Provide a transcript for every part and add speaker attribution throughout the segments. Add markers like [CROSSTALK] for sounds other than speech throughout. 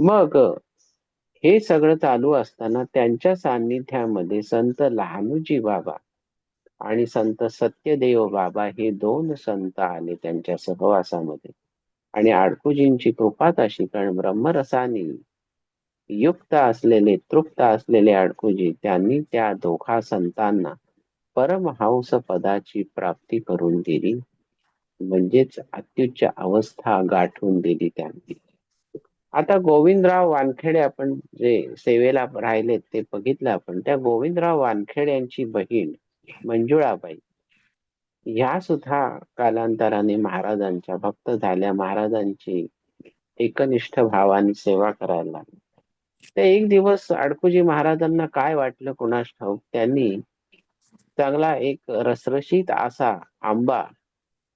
Speaker 1: मग हे सगळं चालू असताना त्यांच्या सान्निध्यामध्ये संत लहानूजी बाबा आणि संत सत्यदेव बाबा हे दोन संत आले त्यांच्या सहवासामध्ये. आणि आडकुजींची कृपा अशी कारण ब्रह्मरसाने युक्त असलेले तृप्त असलेले अडकुजी त्यांनी त्या दोघा संतांना परमहंस पदाची प्राप्ती करून दिली. म्हणजेच अत्युच्च अवस्था गाठून दिली त्यांनी. आता गोविंदराव वानखेडे आपण जे सेवेला राहिलेत ते बघितलं आपण. त्या गोविंदराव वानखेडे यांची बहीण मंजुळाबाई ह्या सुद्धा कालांतराने महाराजांच्या भक्त झाल्या. महाराजांची एकनिष्ठ भावाने सेवा करायला लागली ते एक दिवस अडकुजी महाराजांना काय वाटलं कोणास ठाऊक? त्यांनी चांगला एक रसरशीत असा आंबा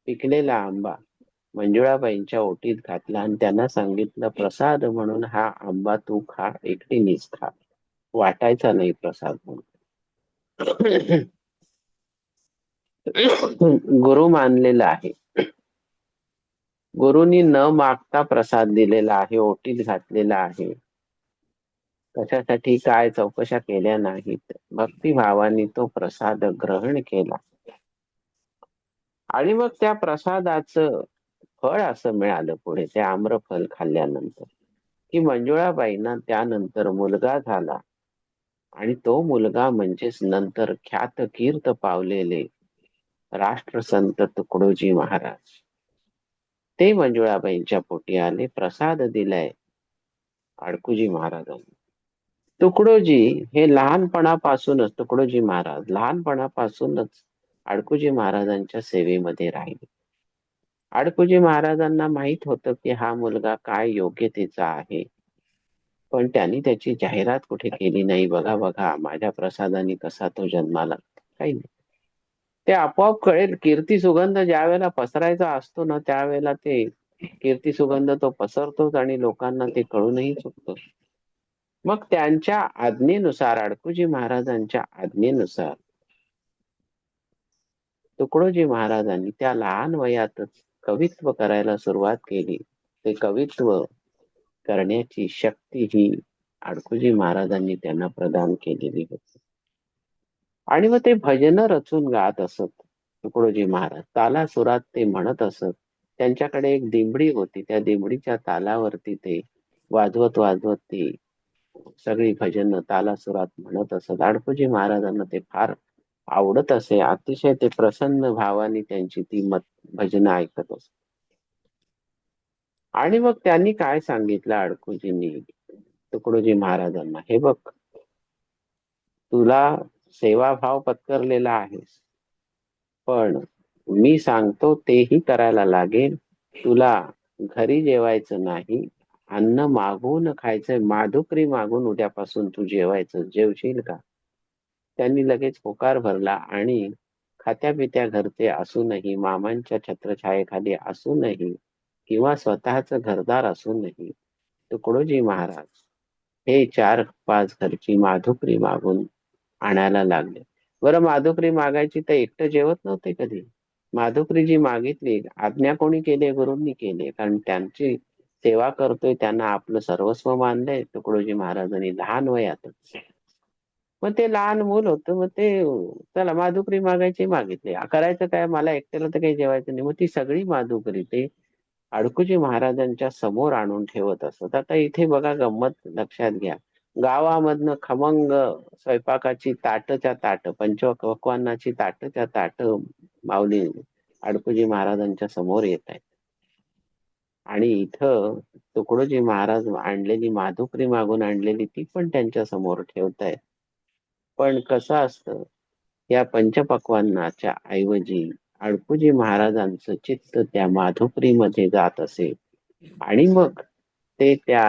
Speaker 1: पिकलेला आंबा मंजुळाबाईंच्या ओटीत घातला आणि त्यांना सांगितलं प्रसाद म्हणून हा आंबा तू खा एकटीनेच खा वाटायचा नाही प्रसाद म्हणून. [COUGHS] गुरु मानलेला आहे. गुरुनी न मागता प्रसाद दिलेला आहे ओटीत घातलेला आहे. कशासाठी काय चौकशा केल्या नाहीत. भक्तिभावाने तो प्रसाद ग्रहण केला. आणि मग त्या प्रसादाचं फळ असं मिळालं पुढे ते आम्रफल खाल्ल्यानंतर. की मंजुळाबाईंना त्यानंतर मुलगा झाला. आणि तो मुलगा म्हणजेच नंतर ख्यात कीर्त पावलेले राष्ट्रसंत तुकडोजी महाराज. ते मंजुळाबाईंच्या पोटी आले प्रसाद दिलाय अडकुजी महाराजांनी. तुकडोजी हे लहानपणापासूनच तुकडोजी महाराज लहानपणापासूनच अडकुजी महाराजांच्या सेवेमध्ये राहिले. आडकुजी महाराजांना माहीत होतं की हा मुलगा काय योग्यतेचा आहे. पण त्यांनी त्याची जाहिरात कुठे केली नाही. बघा बघा माझ्या प्रसादाने कसा तो जन्माला. काही नाही. ते आपोआप कळेल. कीर्ती सुगंध ज्या वेळेला पसरायचा असतो ना त्यावेळेला ते कीर्ती सुगंध तो पसरतोच आणि लोकांना ते कळूनही चुकतो. मग त्यांच्या आज्ञेनुसार अडकुजी महाराजांच्या आज्ञेनुसार तुकडोजी महाराजांनी त्या लहान वयातच कवित्व करायला सुरुवात केली. ते कवित्व करण्याची शक्ती ही अडकुजी महाराजांनी त्यांना प्रदान केलेली होती. आणि मग ते भजन रचून गात असत. तुकडोजी महाराज ताला सुरात ते म्हणत असत. त्यांच्याकडे एक दिंबडी होती. त्या दिंबडीच्या तालावरती ते वाजवत वाजवत ती सगळी भजन ताला सुरात म्हणत असत. अडकुजी महाराजांना ते फार आवडत असे अतिशय ते प्रसन्न भावाने त्यांची ती मत भजन ऐकत असत. आणि मग त्यांनी काय सांगितलं अडकुजींनी तुकडोजी महाराजांना हे बघ तुला सेवाभाव पत्करलेला आहेस पण मी सांगतो तेही करायला लागेल. तुला घरी जेवायचं नाही अन्न मागून खायचं माधुकरी मागून उद्यापासून तू जेवायचं जेवशील का? त्यांनी लगेच होकार भरला आणि खात्यापित्या घरचे असूनही मामांच्या छत्रछायेखाली असूनही किंवा स्वतःच घरदार असूनही तुकडोजी महाराज हे चार पाच घरची माधुकरी मागून आणायला लागले. बरं माधुकरी मागायची तर एकटं जेवत नव्हते कधी? माधुकरी जी मागितली आज्ञा कोणी केली गुरुंनी केली? कारण त्यांची सेवा करतोय त्यांना आपलं सर्वस्व मानलंय तुकडोजी महाराजांनी लहान वयातच. मग ते लहान मूल होतं मग ते चला माधुकरी मागायची मागितली. करायचं काय? मला एकट्याला तर काही जेवायचं नाही. मग ती सगळी माधुकरी ते अडकुजी महाराजांच्या समोर आणून ठेवत असत आता इथे बघा गंमत लक्षात घ्या. गावामधनं खमंग स्वयंपाकाची ताटच्या ताट पंचपक्वानाची ताटच्या ताट माऊली अडकुजी महाराजांच्या समोर येत आहेत. आणि इथं तुकडोजी महाराज आणलेली माधुकरी मागून आणलेली ती पण त्यांच्यासमोर ठेवतायत. पण कसं असतं? या पंचपक्वांनाच्या ऐवजी अडकुजी महाराजांचं चित्त त्या माधुकरीमध्ये जात असे. आणि मग ते त्या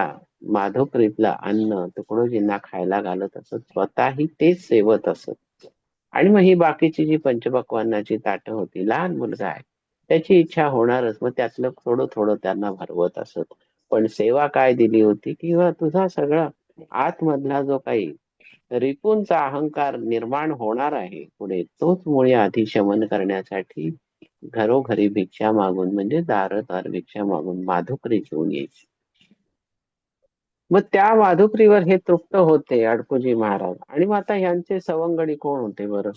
Speaker 1: माधुकरीतलं अन्न तुकडोजींना खायला घालत असत. स्वतःही तेच सेवत असत. आणि मग ही बाकीची जी पंचपक्वांनाची ताटं होती लहान मुलगा आहे त्याची इच्छा होणारच. मग त्यातलं थोडं थोडं त्यांना भरवत असत. पण सेवा काय दिली होती? किंवा तुझा सगळा आतमधला जो काही रिपूंचा अहंकार निर्माण होणार आहे. पुढे तोच मुळे आधी शमन करण्यासाठी घरोघरी भिक्षा मागून म्हणजे दारदार भिक्षा मागून माधुकरी घेऊन यायची. मग त्या माधुकरीवर हे तृप्त होते अडकुजी महाराज. आणि मग आता यांचे सवंगडी कोण होते बरं?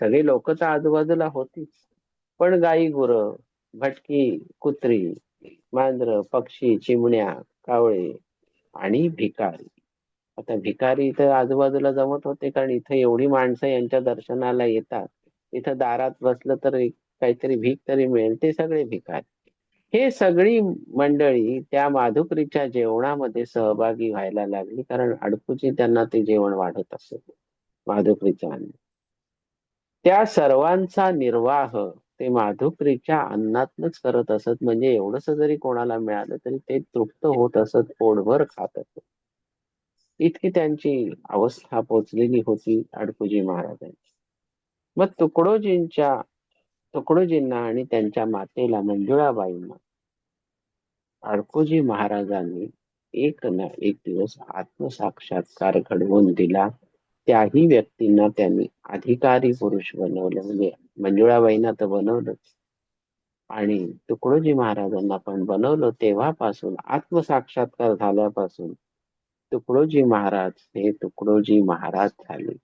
Speaker 1: सगळे लोक तर आजूबाजूला होतीच. पण गाई गुर भटकी कुत्री मांजर पक्षी चिमण्या कावळे आणि भिकारी. आता भिकारी इथं आजूबाजूला जमत होते कारण इथं एवढी माणसं यांच्या दर्शनाला येतात. इथं दारात बसलं तर काहीतरी भीक तरी मिळेल ते सगळे भिकारी. हे सगळी मंडळी त्या माधुकरीच्या जेवणामध्ये सहभागी व्हायला लागली कारण अडकुची त्यांना ते जेवण वाढत असत माधुकरीच्या अन्न त्या सर्वांचा निर्वाह ते माधुकरीच्या अन्नातनच करत असत म्हणजे एवढस जरी कोणाला मिळालं तरी ते तृप्त होत असत पोटभर खात असत. इतकी त्यांची अवस्था पोचलेली होती अडकुजी महाराजांची. मग तुकडोजींच्या तुकडोजींना आणि त्यांच्या मातेला मंजुळाबाईंना अडकोजी महाराजांनी एक ना एक दिवस आत्मसाक्षात्कार घडवून दिला. त्याही व्यक्तींना त्यांनी अधिकारी पुरुष बनवलं. म्हणजे मंजुळाबाईंना तर बनवलंच. आणि तुकडोजी महाराजांना पण बनवलं. तेव्हापासून आत्मसाक्षात्कार झाल्यापासून तुकडोजी महाराज हे तुकडोजी महाराज झाले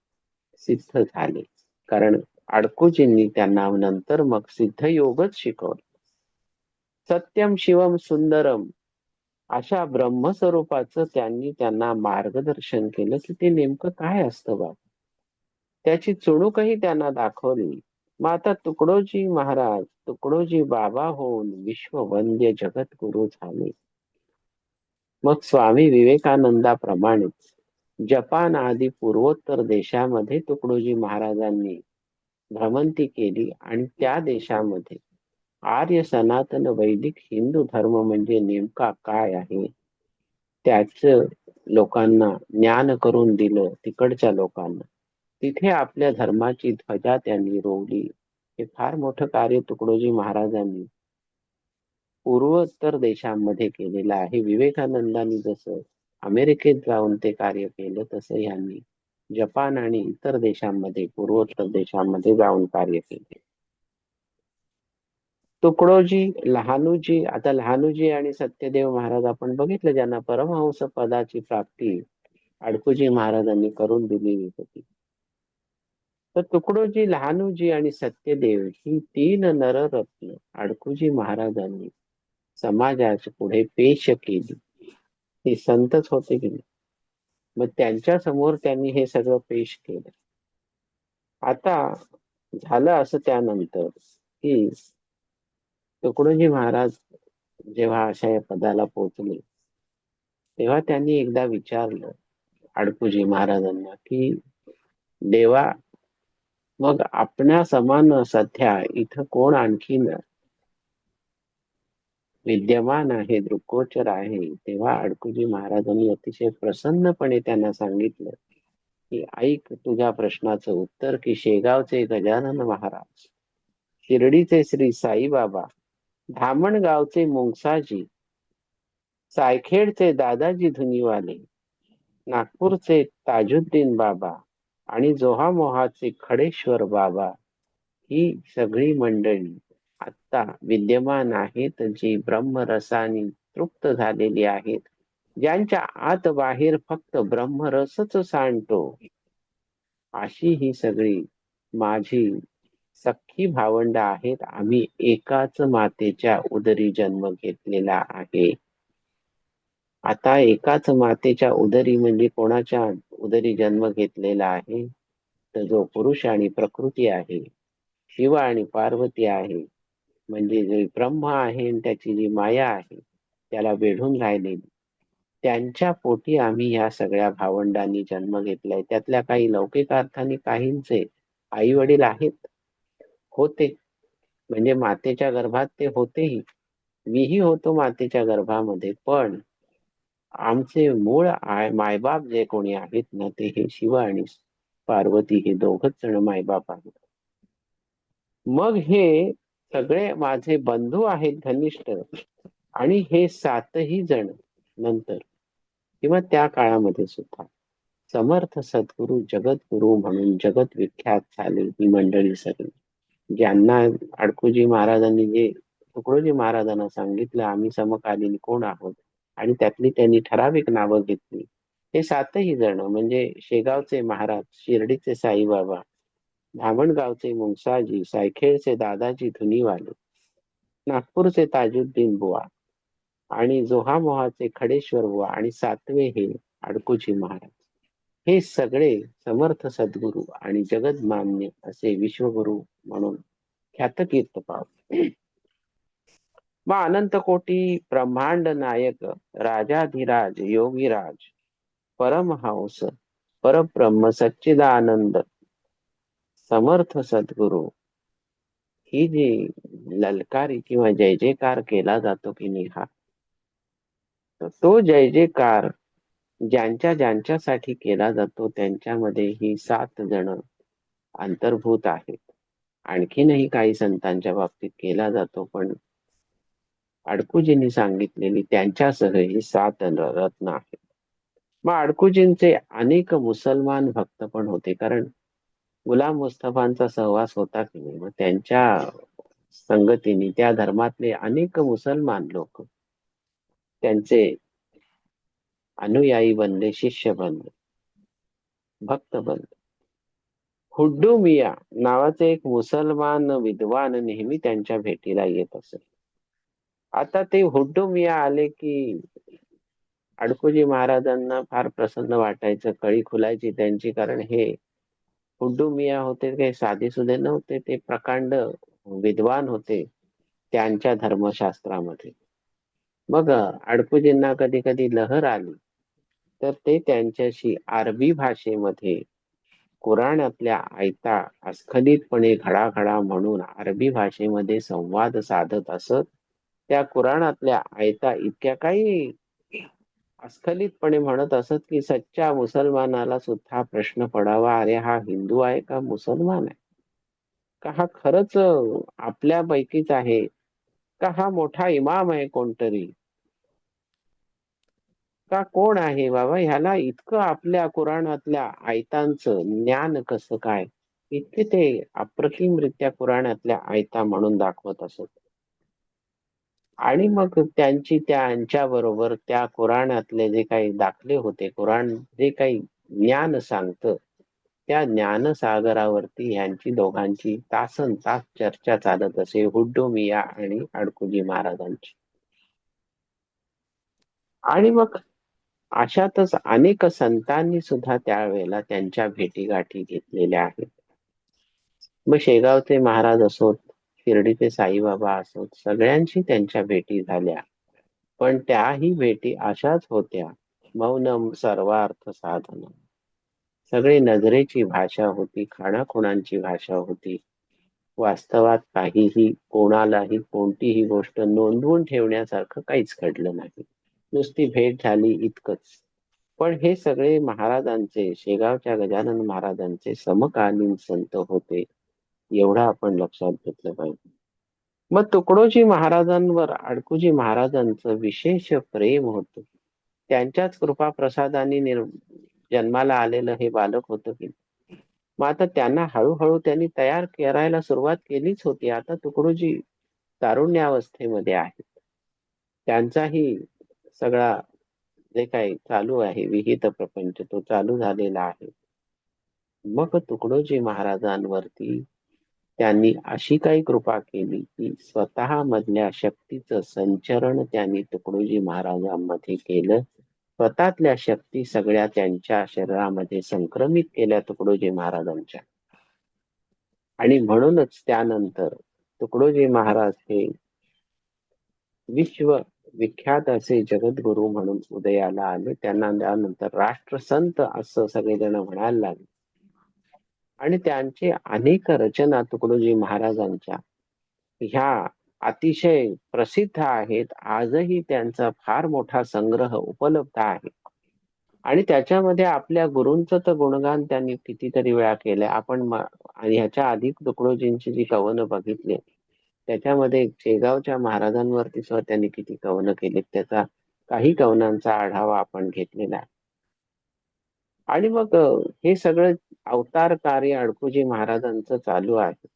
Speaker 1: सिद्ध झाले. कारण अडकोजींनी त्यांना नंतर मग सिद्ध योगच शिकवलं. सत्यम शिवम सुंदरम अशा ब्रह्मस्वरूपाचं त्यांनी त्यांना मार्गदर्शन केलं. की ते नेमकं काय असतं बाबा त्याची चुणूकही त्यांना दाखवली. मग आता तुकडोजी महाराज तुकडोजी बाबा होऊन विश्ववंद्य जगद्गुरु झाले. मग स्वामी विवेकानंदाप्रमाणेच जपान आदी पूर्वोत्तर देशामध्ये तुकडोजी महाराजांनी भ्रमंती केली आणि त्या देशामध्ये आर्य सनातन वैदिक हिंदू धर्म म्हणजे नेमका काय आहे? त्याच लोकांना ज्ञान करून दिलं तिकडच्या लोकांना. तिथे आपल्या धर्माची ध्वजा त्यांनी रोवली. हे फार मोठं कार्य तुकडोजी महाराजांनी पूर्वोत्तर देशांमध्ये केलेलं आहे. विवेकानंदांनी जसं अमेरिकेत जाऊन ते कार्य केलं तसं यांनी जपान आणि इतर देशांमध्ये पूर्वोत्तर देशांमध्ये जाऊन कार्य केले. तुकडोजी लहानूजी आता लहानूजी आणि सत्यदेव महाराज आपण बघितलं ज्यांना परमहंस पदाची प्राप्ती अडकुजी महाराजांनी करून दिलेली होती. तर तुकडोजी लहानूजी आणि सत्यदेव ही तीन नररत्न अडकुजी महाराजांनी समाजाच्या पुढे पेश केली. हे संतच होते की नाही? मग त्यांच्यासमोर त्यांनी हे सगळं पेश केलं. आता झालं असं त्यानंतर की तुकडोजी महाराज जेव्हा अशा या पदाला पोहोचले तेव्हा त्यांनी एकदा विचारलं अडकुजी महाराजांना की देवा मग आपणा समान सध्या इथं कोण आणखीन विद्यमान आहे दृकोचर आहे. तेव्हा अडकुजी महाराजांनी अतिशय प्रसन्नपणे त्यांना सांगितलं की ऐक तुझ्या प्रश्नाचं उत्तर की शेगावचे गजानन महाराज शिर्डीचे श्री साईबाबा धामणगावचे मुंगसाजी सायखेडचे दादाजी धुनीवाले नागपूरचे ताजुद्दीन बाबा आणि जोहामोहाचे खडेश्वर बाबा ही सगळी मंडळी आता विद्यमान आहेत जी ब्रह्मरसाने तृप्त झालेली आहेत ज्यांच्या आत बाहेर फक्त ब्रह्मरसच सांडतो. अशी ही सगळी माझी सख्खी भावंड आहेत. आम्ही एकाच मातेच्या उदरी जन्म घेतलेला आहे. आता एकाच मातेच्या उदरी म्हणजे कोणाच्या उदरी जन्म घेतलेला आहे? तर जो पुरुष आणि प्रकृती आहे शिव आणि पार्वती आहे. म्हणजे जे ब्रह्म आहे आणि त्याची जी माया आहे त्याला वेढून राहिलेली. त्यांच्या पोटी आम्ही या सगळ्या भावंडांनी जन्म घेतलाय. त्यातल्या काही लौकिक अर्थाने काहींचे आई वडील आहेत. होते. म्हणजे मातेच्या गर्भात ते होतेही. मीही होतो मातेच्या गर्भामध्ये पण आमचे मूळ मायबाप जे कोणी आहेत ना ते हे शिव आणि पार्वती हे दोघच जण मायबाप आहेत. मग हे सगळे माझे बंधू आहेत घनिष्ठ. आणि हे सातही जण नंतर किंवा त्या काळामध्ये सुद्धा. समर्थ सद्गुरु जगद्गुरु म्हणून जगत विख्यात झाले ही मंडळी सगळी. ज्यांना अडकुजी महाराजांनी जे तुकडोजी महाराजांना सांगितलं आम्ही समकालीन कोण आहोत? आणि त्यातली त्यांनी ठराविक नावं घेतली. हे सातही जण म्हणजे शेगावचे महाराज शिर्डीचे साईबाबा धामणगावचे मुंगसाजी सायखेळचे दादाजी धुनीवाले नागपूरचे ताजुद्दीन बुवा आणि जोहामोहाचे खडेश्वर बुवा आणि सातवे हे अडकुजी महाराज. हे सगळे समर्थ सद्गुरू आणि जगदमान्य असे विश्वगुरु म्हणून ख्यातकीर्त पाव. मग अनंत कोटी ब्रह्मांड नायक राजाधिराज योगीराज परमहंस परब्रह्म सच्चिदानंद समर्थ सद्गुरू. ही जी ललकारी किंवा जय जयकार केला जातो की नाही हा? तो जय जयकार ज्यांच्या ज्यांच्यासाठी केला जातो त्यांच्यामध्ये ही सात जण अंतर्भूत आहेत. आणखीनही काही संतांच्या बाबतीत केला जातो पण अडकुजींनी सांगितलेली त्यांच्यासह ही सात रत्न आहेत. मग अडकुजींचे अनेक मुसलमान भक्त पण होते कारण गुलाम मुस्तफांचा सहवास होता की नाही? मग त्यांच्या संगतीने त्या धर्मातले अनेक मुसलमान लोक त्यांचे अनुयायी बनले शिष्य बनले भक्त बनले. हुड्डू मिया नावाचे एक मुसलमान विद्वान नेहमी त्यांच्या भेटीला येत असे. आता ते हुड्डू मिया आले की अडकुजी महाराजांना फार प्रसन्न वाटायचं कळी खुलायची त्यांची कारण हे हुड्डू मिया होते काही साधे सुधे नव्हते ते प्रकांड विद्वान होते त्यांच्या धर्मशास्त्रामध्ये. मग अडपुजींना कधी कधी लहर आली तर ते त्यांच्याशी अरबी भाषेमध्ये कुराणातल्या आयता अस्खलितपणे घडाघडा म्हणून अरबी भाषेमध्ये संवाद साधत असत. त्या कुराणातल्या आयता इतक्या काही अस्खलितपणे म्हणत असत की सच्च्या मुसलमानाला सुद्धा प्रश्न पडावा. अरे हा हिंदू आहे का मुसलमान आहे? का हा खरंच आपल्यापैकीच आहे? का हा मोठा इमाम आहे कोणतरी? का कोण आहे? बाबा ह्याला इतकं आपल्या कुराणातल्या आयतांचं ज्ञान कसं काय? इतके ते अप्रतिमरित्या कुराणातल्या आयता म्हणून दाखवत असत. आणि मग त्यांची त्यांच्या बरोबर त्या कुराणातले जे काही दाखले होते कुराण जे काही ज्ञान सांगतं त्या ज्ञानसागरावरती ह्यांची दोघांची तासन तास चर्चा चालत असे हुड्डो मिया आणि अडकुजी महाराजांची. आणि मग अशातच अनेक संतांनी सुद्धा त्यावेळेला त्यांच्या भेटीगाठी घेतलेल्या आहेत. मग शेगावचे महाराज असोत शिर्डीचे साईबाबा असोत सगळ्यांशी त्यांच्या भेटी झाल्या. पण त्याही भेटी अशाच होत्या. मौनम सर्वार्थ साधन. सगळे नजरेची भाषा होती खाणाखुणांची भाषा होती. वास्तवात काहीही कोणालाही कोणतीही गोष्ट नोंदवून ठेवण्यासारखं काहीच घडलं नाही. नुसती भेट झाली इतकंच. पण हे सगळे महाराजांचे शेगावच्या गजानन महाराजांचे समकालीन संत होते. एवढं आपण लक्षात घेतलं पाहिजे. मग तुकडोजी महाराजांवर अडकुजी महाराजांचं विशेष प्रेम होत. त्यांच्याच कृपा प्रसादाने निर् जन्माला आलेलं हे बालक होतं की मग आता त्यांना हळूहळू त्यांनी तयार करायला सुरुवात केलीच होती. आता तुकडोजी तारुण्यावस्थेमध्ये आहेत. त्यांचाही सगळा जे काही चालू आहे विहित प्रपंच तो चालू झालेला आहे. मग तुकडोजी महाराजांवरती त्यांनी अशी काही कृपा केली की स्वतः मधल्या शक्तीचं संचरण त्यांनी तुकडोजी महाराजांमध्ये केलं. स्वतःतल्या शक्ती सगळ्या त्यांच्या शरीरामध्ये संक्रमित केल्या तुकडोजी महाराजांच्या. आणि म्हणूनच त्यानंतर तुकडोजी महाराज हे विश्व विख्यात असे जगद्गुरु म्हणून उदयाला आले. त्यांना त्यानंतर राष्ट्रसंत असं सगळेजण म्हणायला लागले. आणि त्यांचे अनेक रचना तुकडोजी महाराजांच्या ह्या अतिशय प्रसिद्ध आहेत. आजही त्यांचा फार मोठा संग्रह उपलब्ध आहे. आणि त्याच्यामध्ये आपल्या गुरूंचं तर गुणगान त्यांनी कितीतरी वेळा केलंय. आपण ह्याच्या आधी तुकडोजींची जी कवनं बघितली त्याच्यामध्ये शेगावच्या महाराजांवरती सुद्धा त्यांनी किती कवनं केली त्याचा काही कवनांचा आढावा आपण घेतलेला आहे. आणि मग हे सगळं अवतार कार्य अडकुजी महाराजांचं चालू आहे.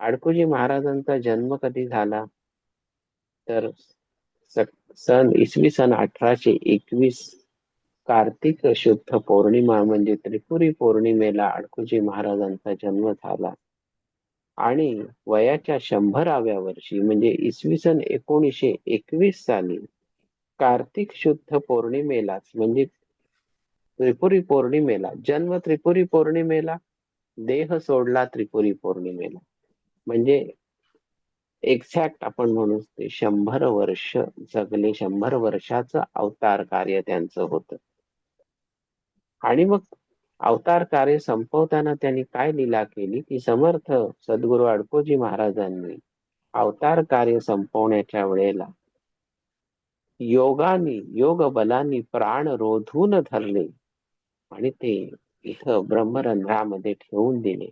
Speaker 1: अडकुजी महाराजांचा जन्म कधी झाला? तर सन इसवी सन अठराशे एकवीस कार्तिक शुद्ध पौर्णिमा म्हणजे त्रिपुरी पौर्णिमेला अडकुजी महाराजांचा जन्म झाला. आणि वयाच्या शंभराव्या वर्षी म्हणजे इसवी सन एकोणीसशे एकवीस साली कार्तिक शुद्ध पौर्णिमेलाच म्हणजे त्रिपुरी पौर्णिमेला जन्म त्रिपुरी पौर्णिमेला देह सोडला त्रिपुरी पौर्णिमेला. म्हणजे एक्झॅक्ट आपण म्हणू ते शंभर वर्ष जगले शंभर वर्षाचं अवतार कार्य त्यांचं होतं. आणि मग अवतार कार्य संपवताना त्यांनी काय लीला केली? की समर्थ सद्गुरु अडकोजी महाराजांनी अवतार कार्य संपवण्याच्या वेळेला योगानी योग बलानी प्राण रोधून धरले. आणि ते इथं ब्रह्मरंध्रामध्ये ठेवून दिले.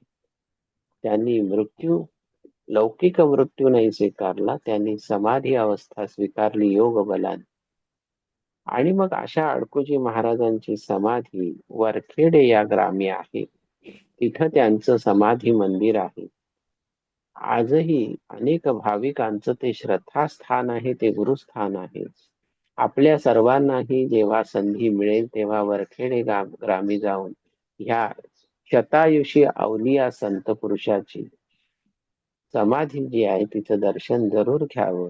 Speaker 1: त्यांनी मृत्यू लौकिक मृत्यू नाही स्वीकारला त्यांनी समाधी अवस्था स्वीकारली योग बलान आणि मग अशा अडकुजी महाराजांची समाधी वरखेडे या ग्रामी आहे. तिथं त्यांचं समाधी मंदिर आहे. आजही अनेक भाविकांचं ते श्रद्धास्थान आहे ते गुरुस्थान आहे. आपल्या सर्वांनाही जेव्हा संधी मिळेल तेव्हा वरखेडे ग्रामी जाऊन ह्या शतायुषी अवलिया संत पुरुषाची समाधी जी आहे तिचं दर्शन जरूर घ्यावं.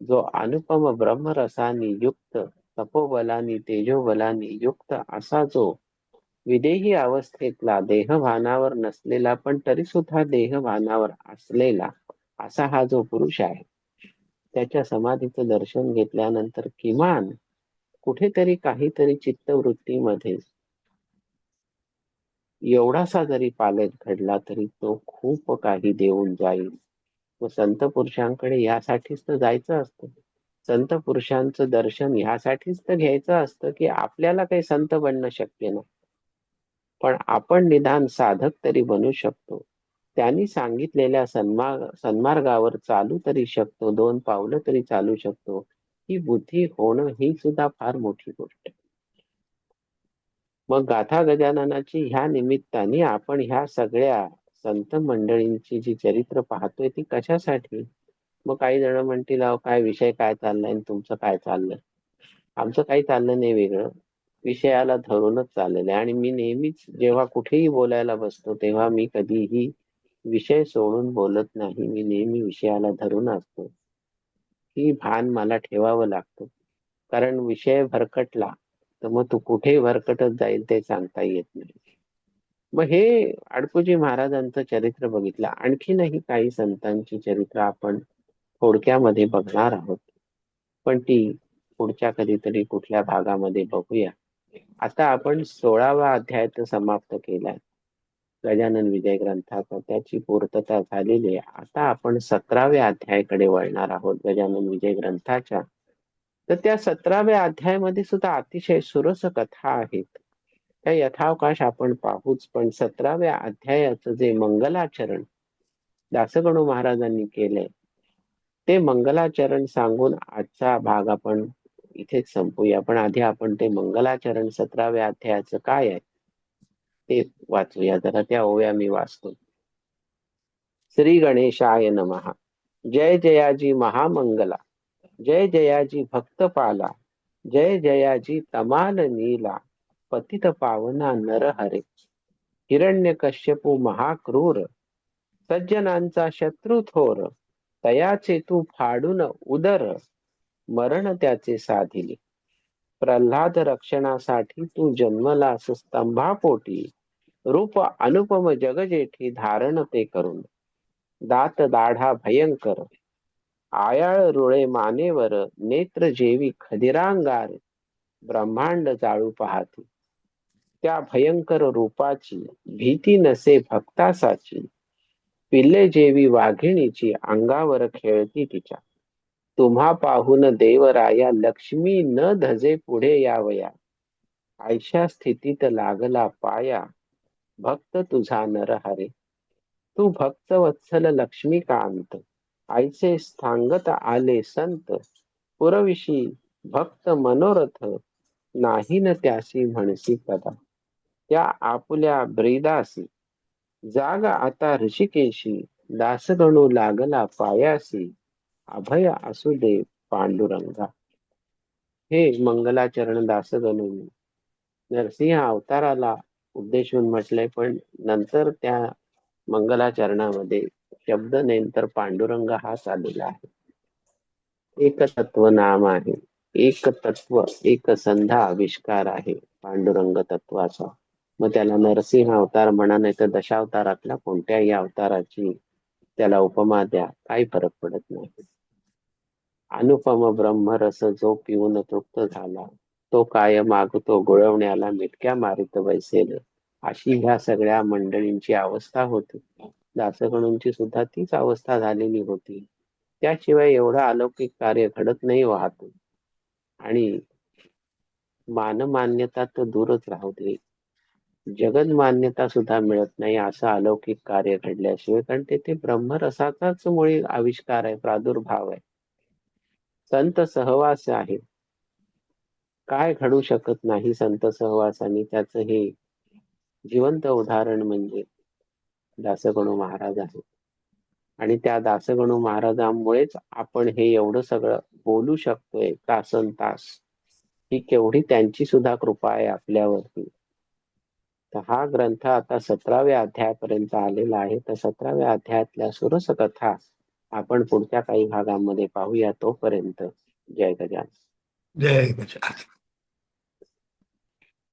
Speaker 1: जो अनुपम ब्रह्मरसानी युक्त तपोबलानी तेजोबलानी युक्त असा जो विदेही अवस्थेतला देहभानावर नसलेला पण तरी सुद्धा देहभानावर असलेला असा हा जो पुरुष आहे. त्याच्या समाधीचं दर्शन घेतल्यानंतर किमान कुठेतरी काहीतरी चित्तवृत्तीमध्ये एवढासा जरी पालट घडला तरी तो खूप काही देऊन जाईल. व संत पुरुषांकडे यासाठीच तर जायचं असतं. संत पुरुषांचं दर्शन ह्यासाठीच तर घ्यायचं असतं की आपल्याला काही संत बनणं शक्य नाही. पण आपण निदान साधक तरी बनू शकतो. त्यांनी सांगितलेल्या सन्मार्ग सन्मार्गावर चालू तरी शकतो दोन पावलं तरी चालू शकतो. ही बुद्धी होणं ही सुद्धा फार मोठी गोष्ट मग गाथा गजाननाची ह्या निमित्ताने आपण ह्या सगळ्या संत मंडळींची जी चरित्र पाहतोय ती कशासाठी? मग काही जण म्हणतील अहो काय विषय काय चाललाय तुमचं काय चाललंय? आमचं काही चाललं नाही वेगळं. विषयाला धरूनच चाललेलं आहे. आणि मी नेहमीच जेव्हा कुठेही बोलायला बसतो तेव्हा मी कधीही विषय सोडून बोलत नाही. मी नेहमी विषयाला धरून असतो. ही भान मला ठेवावं लागतं. कारण विषय भरकटला तर मग तू कुठे भरकटत जाईल ते सांगता येत नाही. मग हे अडकुजी महाराजांचं चरित्र बघितलं. आणखीनही काही संतांची चरित्र आपण थोडक्यामध्ये बघणार आहोत. पण ती पुढच्या कधीतरी कुठल्या भागामध्ये बघूया. आता आपण सोळावा अध्याय तर समाप्त केलाय. गजानन विजय ग्रंथाचा त्याची पूर्तता झालेली आहे. आता आपण सतराव्या अध्यायाकडे वळणार आहोत गजानन विजय ग्रंथाच्या. तर त्या सतराव्या अध्यायामध्ये सुद्धा अतिशय सुरस कथा आहेत त्या यथावकाश आपण पाहूच पण सतराव्या अध्यायाचं जे मंगलाचरण दासगणू महाराजांनी केलंय ते मंगलाचरण सांगून आजचा भाग आपण इथेच संपूया. पण आधी आपण ते मंगलाचरण सतराव्या अध्यायाचं काय आहे? ते वाचूया. जरा त्या ओव्या मी वाचतो. श्री गणेशाय नमहा जय जयाजी महामंगला. जय जयाजी भक्तपाला. जय जयाजी तमाल नीला पतित पावना नरहरे. हिरण्य कश्यपू महाक्रूर. सज्जनांचा शत्रू थोर. तयाचे तू फाडून उदर. मरण त्याचे साधिले. प्रल्हाद रक्षणासाठी तू जन्मलास स्तंभापोटी. रूप अनुपम जगजेठी धारण ते करून दात दाढा भयंकर. आयाळ रुळे मानेवर नेत्र जेवी खदिरांगार ब्रह्मांड जाळू पाहती. त्या भयंकर रूपाची भीती नसे भक्तासाची. पिल्ले जेवी वाघिणीची अंगावर खेळती तिच्या. तुम्हा पाहून देवराया लक्ष्मी न धजे पुढे यावया. आयशा स्थितीत लागला पाया. भक्त तुझा नर हरे. तू भक्त वत्सल लक्ष्मीकांत. आईचे स्थांगत आले संत. पुरविशी भक्त मनोरथ. नाही न त्याशी म्हणसी कदा त्या आपुल्या ब्रेदासी. जाग आता ऋषिकेशी. दासगणू लागला पायासी. अभय असू दे पांडुरंगा. हे मंगलाचरण दासगणू. नरसिंह अवताराला उद्देशून म्हटलंय पण नंतर त्या मंगलाचरणामध्ये शब्द नंतर पांडुरंग हाच आलेला आहे. एक तत्व नाम आहे. एक तत्व एक संधा आविष्कार आहे पांडुरंग तत्वाचा. मग त्याला नरसिंह अवतार म्हणा नाही तर दशावतारातल्या कोणत्याही अवताराची त्याला उपमा द्या काही फरक पडत नाही. अनुपम ब्रह्मरस जो पिऊन तृप्त झाला तो काय मागतो गुळवण्याला मिटक्या मारित बैसेल अशी ह्या सगळ्या मंडळींची अवस्था होती. दासगणूंची सुद्धा तीच अवस्था झालेली होती. त्याशिवाय एवढं अलौकिक कार्य घडत नाही वाहत. आणि मानमान्यता तर दूरच राहू दे. जगन मान्यता सुद्धा मिळत नाही असं अलौकिक कार्य घडल्याशिवाय. कारण तेथे ब्रह्मरसाचाच मुळी आविष्कार आहे प्रादुर्भाव आहे. संत सहवास आहे. काय घडू शकत नाही संत सहवासाने त्याचं हे जिवंत उदाहरण म्हणजे दासगणू महाराज आहे आणि त्या दासगणू महाराजांमुळेच आपण हे एवढं सगळं बोलू शकतोय तासन तास ही केवढी त्यांची सुद्धा कृपा आहे आपल्यावरती. तर हा ग्रंथ आता सतराव्या अध्यायापर्यंत आलेला आहे. तर सतराव्या अध्यायातल्या सुरस कथा आपण पुढच्या काही भागांमध्ये पाहूया. तोपर्यंत जय गजान
Speaker 2: जय गजान